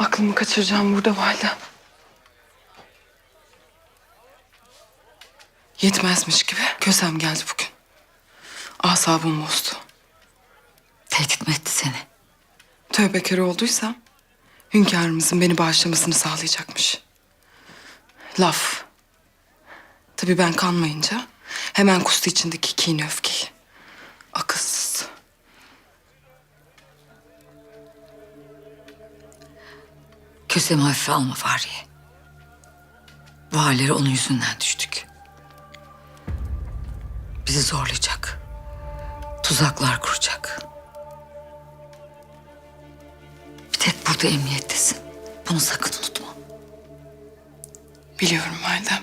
Aklımı kaçıracağım burada valide. Yetmezmiş gibi kösem geldi bugün. Asabım bozdu. Tehdit mi etti seni? Tövbekar olduysam hünkârımızın beni bağışlamasını sağlayacakmış. Laf. Tabii ben kanmayınca hemen kustu içindeki kini öfkeyi. Akılsız. Kösemi hafife alma Fahriye. Bu hallere onun yüzünden düştük. Bizi zorlayacak. Tuzaklar kuracak. Bir tek burada emniyettesin. Bunu sakın unutma. Biliyorum validem.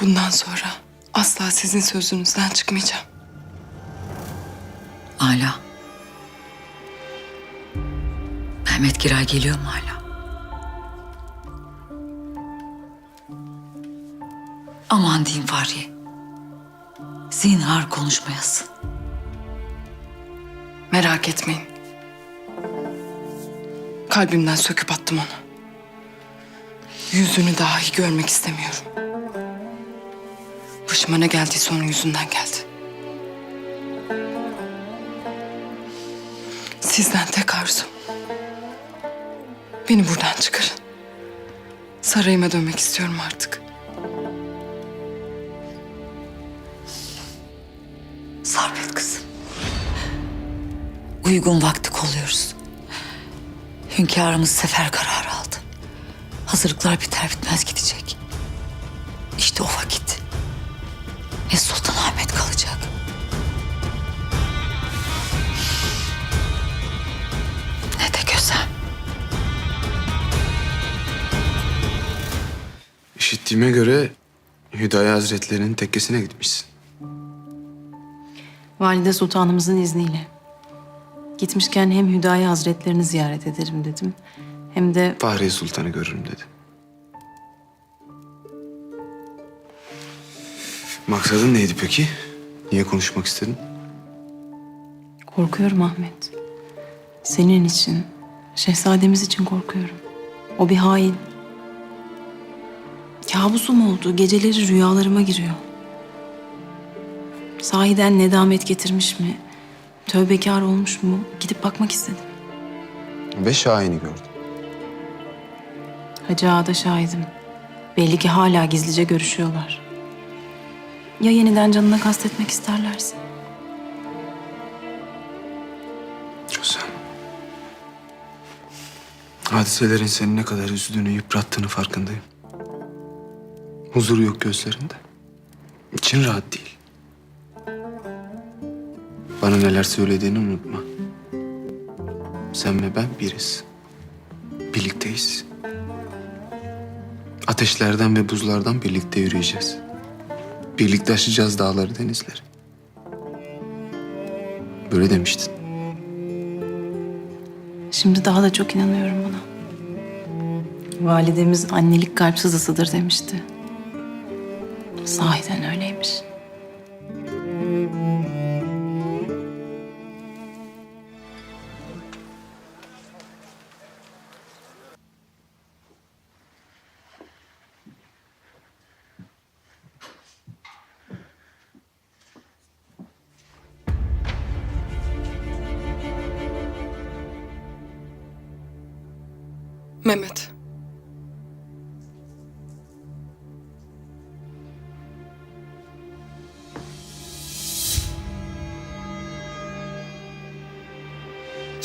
Bundan sonra asla sizin sözünüzden çıkmayacağım. Hala. Mehmet Giray geliyor mu hala? Aman diyeyim Fahriye. Zinhar konuşmayasın. Merak etmeyin. Kalbimden söküp attım onu. Yüzünü dahi görmek istemiyorum. Başıma ne geldiyse onun yüzünden geldi. Sizden tek arzum. Beni buradan çıkarın. Sarayıma dönmek istiyorum artık. Sarpet kızım. Uygun vakti kolluyoruz. Hünkârımız sefer kararı aldı. Hazırlıklar biter bitmez gidecek. İşte o vakit. İşittiğime göre Hüdayi Hazretleri'nin tekkesine gitmişsin. Valide Sultanımızın izniyle. Gitmişken hem Hüdayi Hazretlerini ziyaret ederim dedim. Hem de Fahriye Sultan'ı görürüm dedi. Maksadın neydi peki? Niye konuşmak istedin? korkuyorum Ahmet. Senin için, şehzademiz için korkuyorum. O bir hain. Kabusum oldu. Geceleri rüyalarıma giriyor. Sahiden nedamet getirmiş mi? Tövbekar olmuş mu? Gidip bakmak istedim. Ve Şahin'i gördüm. Hacı Ağa'da şahidim. Belli ki hala gizlice görüşüyorlar. Ya yeniden canına kastetmek isterlerse? Güzel. Hadiselerin seni ne kadar üzdüğünü, yıprattığını farkındayım. Huzuru yok gözlerinde. İçin rahat değil. Bana neler söylediğini unutma. Sen ve ben biriz. Birlikteyiz. Ateşlerden ve buzlardan birlikte yürüyeceğiz. Birlikte aşacağız dağları, denizleri. Böyle demiştin. Şimdi daha da çok inanıyorum buna. Validemiz annelik kalp sızısıdır demişti. Sahiden öyleymiş. Mehmet.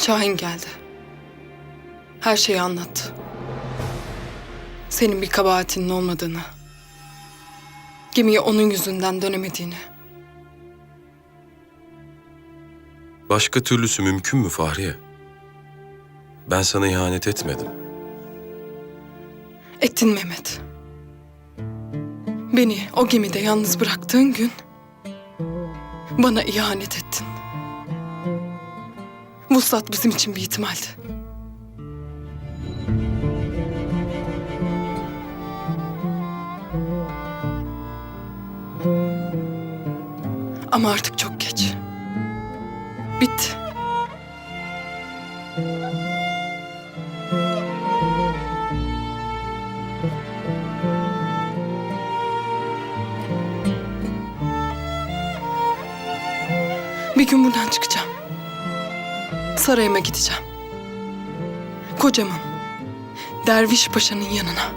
Şahin geldi. Her şeyi anlattı. Senin bir kabahatinin olmadığını. Gemiye onun yüzünden dönemediğini. Başka türlüsü mümkün mü Fahriye? Ben sana ihanet etmedim. Ettin Mehmet. Beni o gemide yalnız bıraktığın gün bana ihanet ettin. Vuslat bizim için bir ihtimaldi. Ama artık çok geç. Bitti. Sarayıma gideceğim. Kocamın, Derviş Paşa'nın yanına.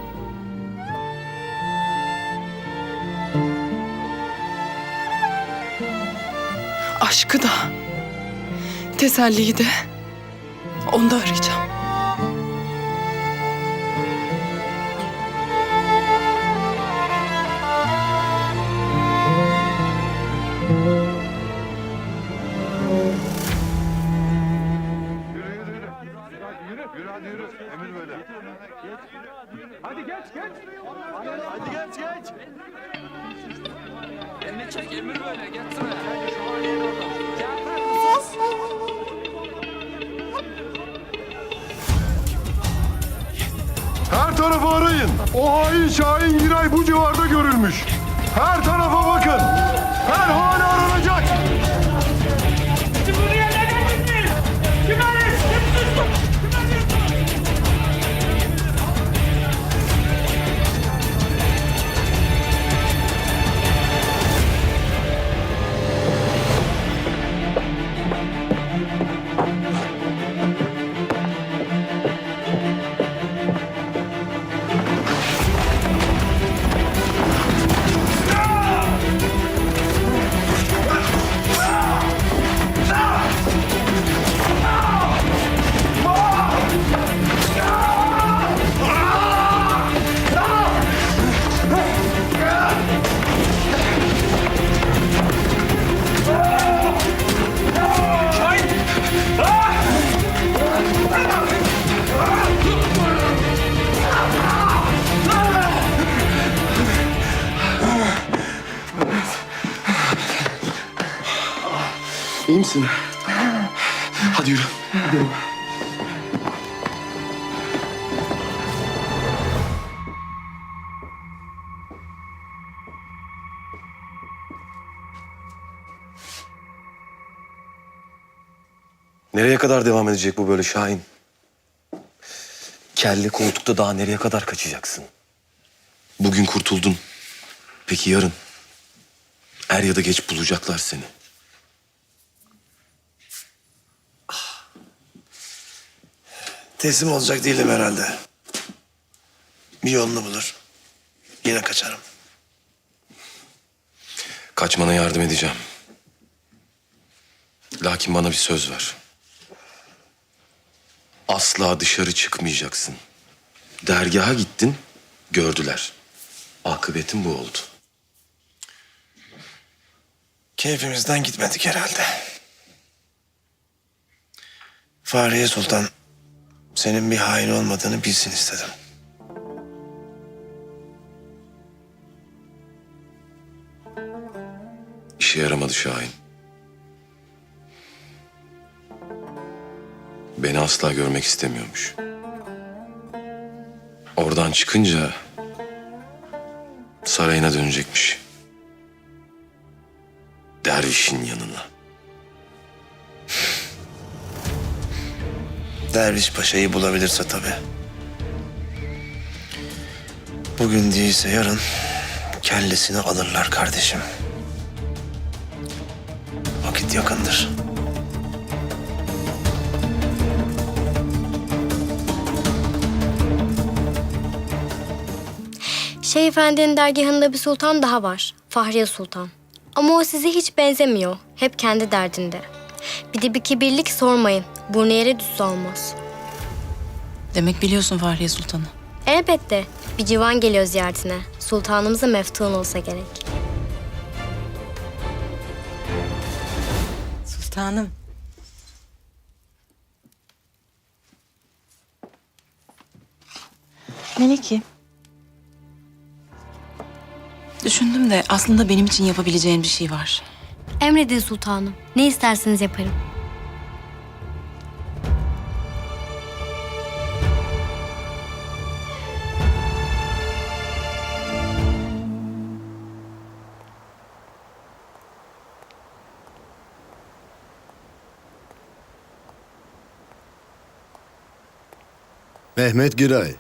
Aşkı da, teselliyi de onda arayacağım. Her tarafı arayın. O hain Şahin Giray bu civarda görülmüş. Her tarafa bakın. Her hane misin? Hadi yürü. Nereye kadar devam edecek bu böyle Şahin? Kelle koltukta daha nereye kadar kaçacaksın? Bugün kurtuldun. Peki yarın? Er ya da geç bulacaklar seni. Teslim olacak değilim herhalde. Bir yolunu bulur. Yine kaçarım. Kaçmana yardım edeceğim. Lakin bana bir söz ver. Asla dışarı çıkmayacaksın. Dergaha gittin, gördüler. Akıbetin bu oldu. Keyfimizden gitmedik herhalde. Fahriye Sultan senin bir hain olmadığını bilsin istedim. İşe yaramadı Şahin. Beni asla görmek istemiyormuş. Oradan çıkınca sarayına dönecekmiş. Dervişin yanına. Derviş Paşa'yı bulabilirse tabii. Bugün değilse yarın kellesini alırlar kardeşim. Vakit yakındır. Şeyh Efendi'nin dergahında bir sultan daha var. Fahriye Sultan. Ama o size hiç benzemiyor. Hep kendi derdinde. Bir de bir kibirlik sormayın. Burnu yere düşse olmaz. Demek biliyorsun Fahriye Sultan'ı. Elbette. Bir civan geliyor ziyaretine. Sultanımıza meftun olsa gerek. Sultanım. Meleki. Düşündüm de aslında benim için yapabileceğin bir şey var. Emredin sultanım. Ne isterseniz yaparım. Mehmet Giray.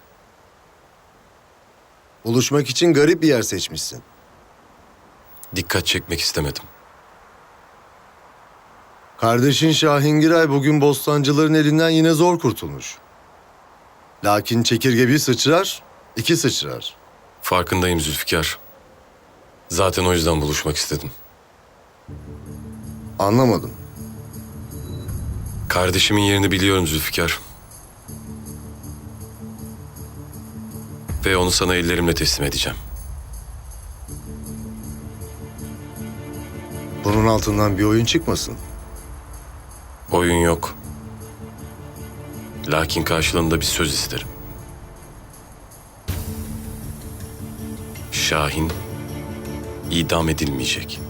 Buluşmak için garip bir yer seçmişsin. Dikkat çekmek istemedim. Kardeşin Şahin Giray bugün bostancıların elinden yine zor kurtulmuş. Lakin çekirge bir sıçrar, iki sıçrar. Farkındayım Zülfikar. Zaten o yüzden buluşmak istedim. Anlamadım. Kardeşimin yerini biliyorum Zülfikar. Ve onu sana ellerimle teslim edeceğim. Bunun altından bir oyun çıkmasın. Oyun yok. Lakin karşılığında bir söz isterim. Şahin idam edilmeyecek.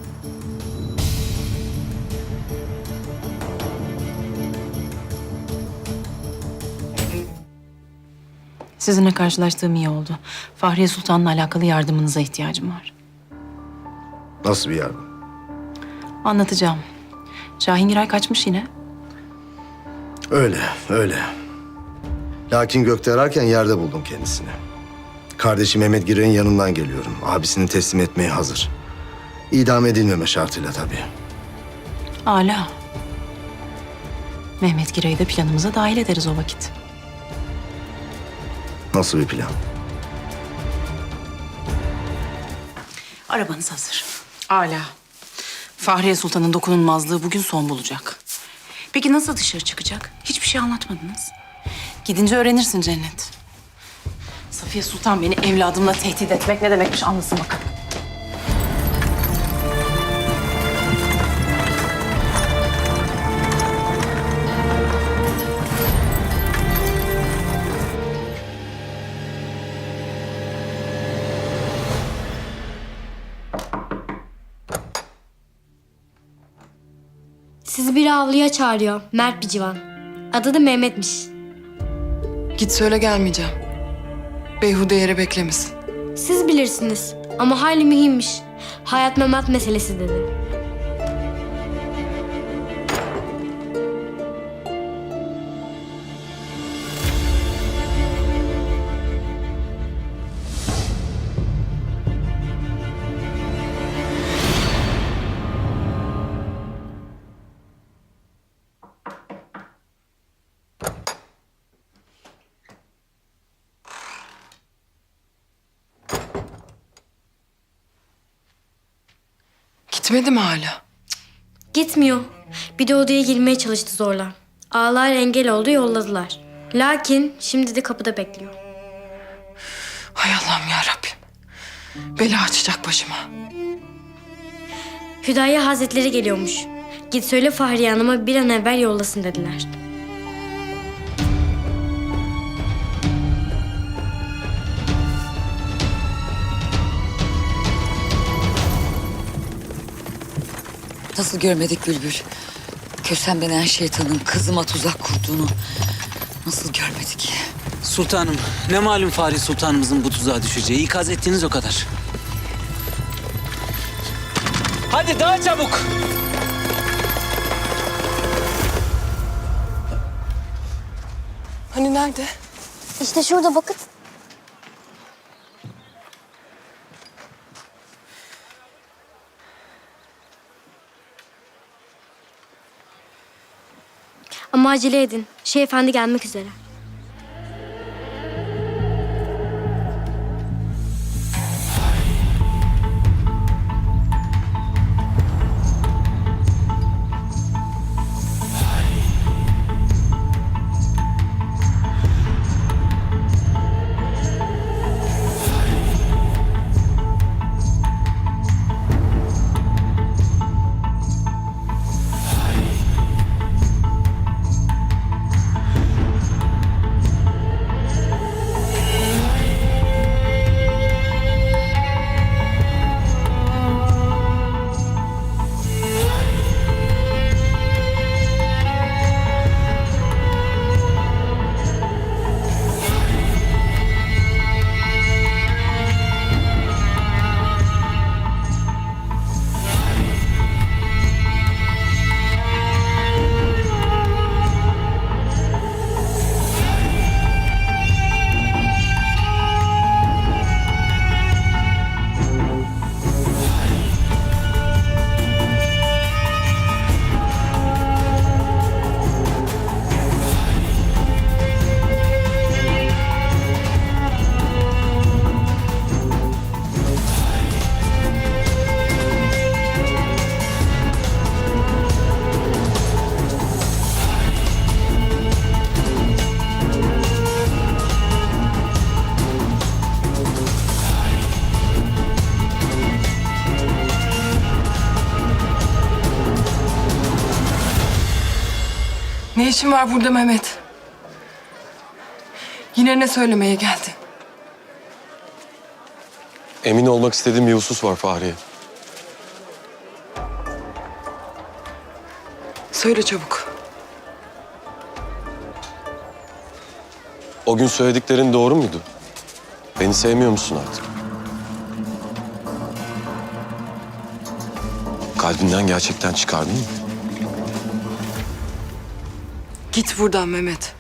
Sizinle karşılaştığım iyi oldu. Fahriye Sultan'la alakalı yardımınıza ihtiyacım var. Nasıl bir yardım? Anlatacağım. Şahin Giray kaçmış yine. Öyle, öyle. Lakin gökte ararken yerde buldum kendisini. Kardeşi Mehmet Giray'ın yanından geliyorum. Abisini teslim etmeye hazır. İdam edilmeme şartıyla tabii. Âlâ. Mehmet Giray'ı da planımıza dahil ederiz o vakit. Nasıl bir plan? Arabanız hazır. Âlâ. Fahriye Sultan'ın dokunulmazlığı bugün son bulacak. Peki nasıl dışarı çıkacak? Hiçbir şey anlatmadınız. Gidince öğrenirsin Cennet. Safiye Sultan beni evladımla tehdit etmek ne demekmiş anlasın bakalım. Sizi bir avluya çağırıyor. Mert bir civan. Adı da Mehmet'miş. Git söyle gelmeyeceğim. Beyhude yere beklemesin. Siz bilirsiniz ama hayli mühimmiş. Hayat memat meselesi dedi. Gitmedi mi hala? Gitmiyor. Bir de odaya girmeye çalıştı zorla. Ağlar engel oldu yolladılar. Lakin şimdi de kapıda bekliyor. Hay Allah'ım ya Rabbim. Bela açacak başıma. Hüdaya Hazretleri geliyormuş. Git söyle Fahriye Hanım'a bir an evvel yollasın dediler. Nasıl görmedik Bülbül? Kösem denen şeytanın kızıma tuzak kurduğunu nasıl görmedik? Sultanım, ne malum Fahri Sultanımızın bu tuzağa düşeceği. İkaz ettiğiniz o kadar. Hadi daha çabuk. Hani nerede? İşte şurada bakın. Acele edin. Şey efendi gelmek üzere. İşin var burada Mehmet? Yine ne söylemeye geldin? Emin olmak istediğim bir husus var Fahriye. Söyle çabuk. O gün söylediklerin doğru muydu? Beni sevmiyor musun artık? Kalbinden gerçekten çıkardın mı? Git buradan Mehmet.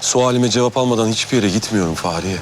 Sualime cevap almadan hiçbir yere gitmiyorum Fahriye.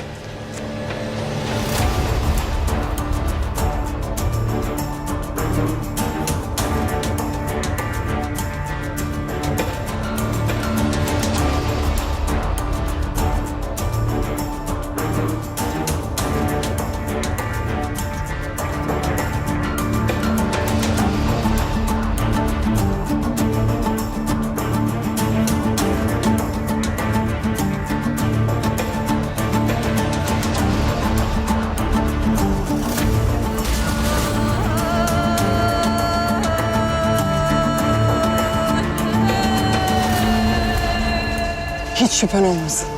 Şüphen olmasın.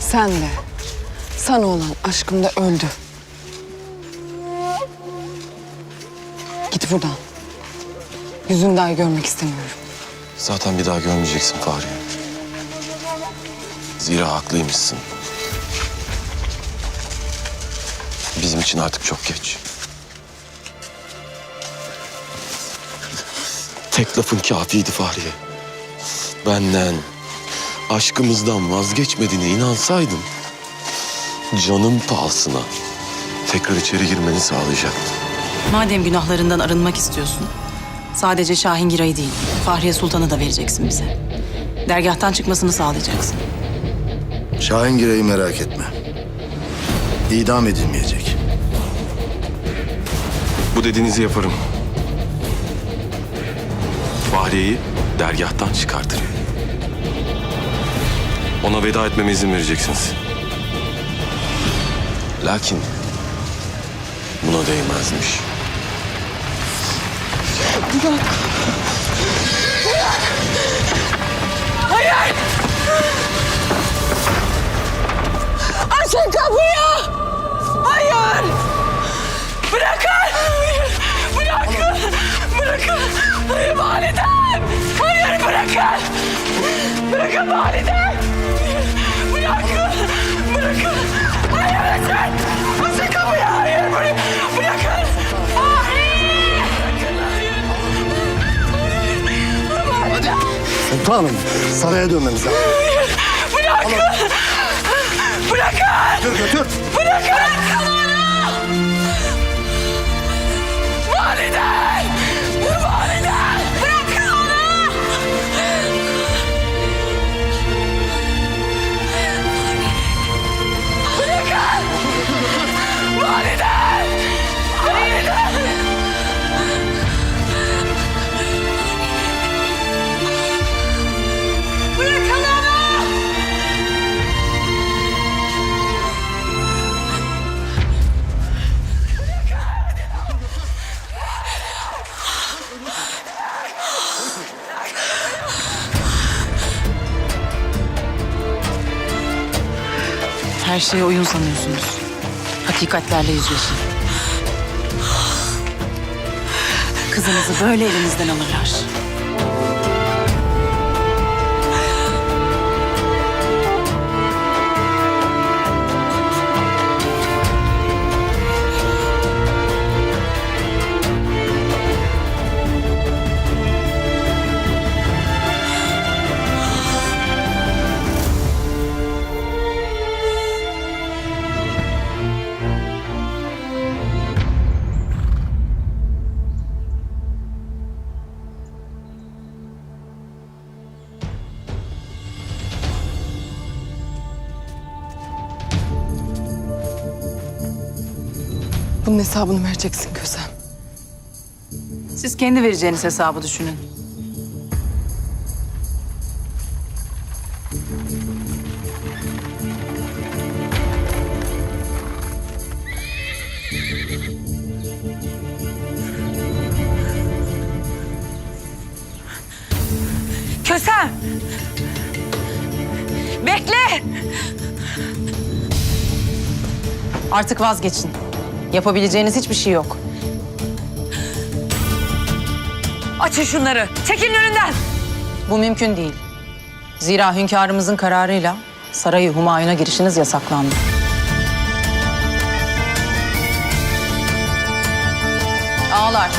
Sen de sana olan aşkım da öldü. Git buradan. Yüzünü daha görmek istemiyorum. Zaten bir daha görmeyeceksin Fahriye. Zira haklıymışsın. Bizim için artık çok geç. Tek lafın kafiydi Fahriye. Benden, aşkımızdan vazgeçmediğine inansaydım... ...canım pahasına tekrar içeri girmeni sağlayacaktım. Madem günahlarından arınmak istiyorsun, sadece Şahin Giray'ı değil, Fahriye Sultan'ı da vereceksin bize. Dergahtan çıkmasını sağlayacaksın. Şahin Girey'i merak etme. İdam edilmeyecek. Bu dediğinizi yaparım. Fahriye'yi dergahtan çıkartırım. Ona veda etmeme izin vereceksiniz. Lakin buna değmezmiş. Açın kapıyı! Hayır! Bırakın! Bırakın! Bırakın! Hayır validem! Hayır bırakın! Bırakın validem! Bırakın! Bırakın! Hayır açın! Açın kapıyı! Hayır bırak- bırakın! Hayır! Sultanım, saraya dönmemiz lazım. Bırakın! Bırakın! Götür, götür. Bırakın! Validen! Validen! Her şeye oyun sanıyorsunuz. Hakikatlerle yüzleşin. Kızınızı böyle elinizden alırlar. Bunun hesabını vereceksin Kösem. Siz kendi vereceğiniz hesabı düşünün. Kösem! Bekle! Artık vazgeçin. Yapabileceğiniz hiçbir şey yok. Açın şunları. Çekilin önünden. Bu mümkün değil. Zira hünkârımızın kararıyla sarayı Humayun'a girişiniz yasaklandı. Ağlar.